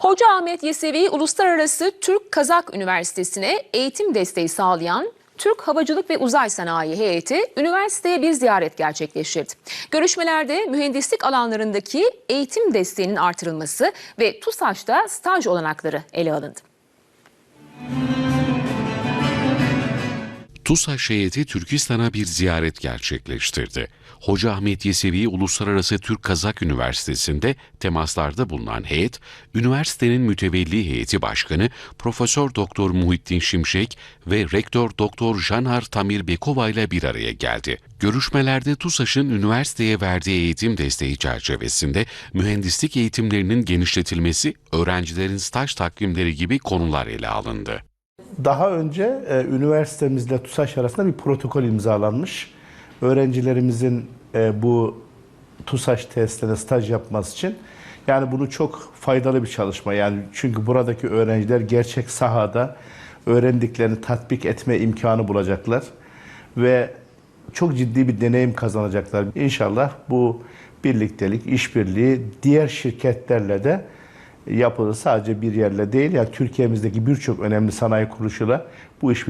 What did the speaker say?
Hoca Ahmet Yesevi Uluslararası Türk-Kazak Üniversitesi'ne eğitim desteği sağlayan Türk Havacılık ve Uzay Sanayi Heyeti üniversiteye bir ziyaret gerçekleştirdi. Görüşmelerde mühendislik alanlarındaki eğitim desteğinin artırılması ve TUSAŞ'ta staj olanakları ele alındı. TUSAŞ heyeti Türkistan'a bir ziyaret gerçekleştirdi. Hoca Ahmet Yesevi Uluslararası Türk Kazak Üniversitesi'nde temaslarda bulunan heyet, üniversitenin mütevelli heyeti başkanı Profesör Doktor Muhittin Şimşek ve Rektör Doktor Janhar Tamir Bekova ile bir araya geldi. Görüşmelerde TUSAŞ'ın üniversiteye verdiği eğitim desteği çerçevesinde mühendislik eğitimlerinin genişletilmesi, öğrencilerin staj takvimleri gibi konular ele alındı. Daha önce e, üniversitemizle TUSAŞ arasında bir protokol imzalanmış. Öğrencilerimizin e, bu TUSAŞ testlerine staj yapması için. Yani bunu çok faydalı bir çalışma. Yani çünkü buradaki öğrenciler gerçek sahada öğrendiklerini tatbik etme imkanı bulacaklar ve çok ciddi bir deneyim kazanacaklar. İnşallah bu birliktelik, işbirliği diğer şirketlerle de yapılır. Sadece bir yerle değil. Yani Türkiye'mizdeki birçok önemli sanayi kuruluşuyla bu işbirliği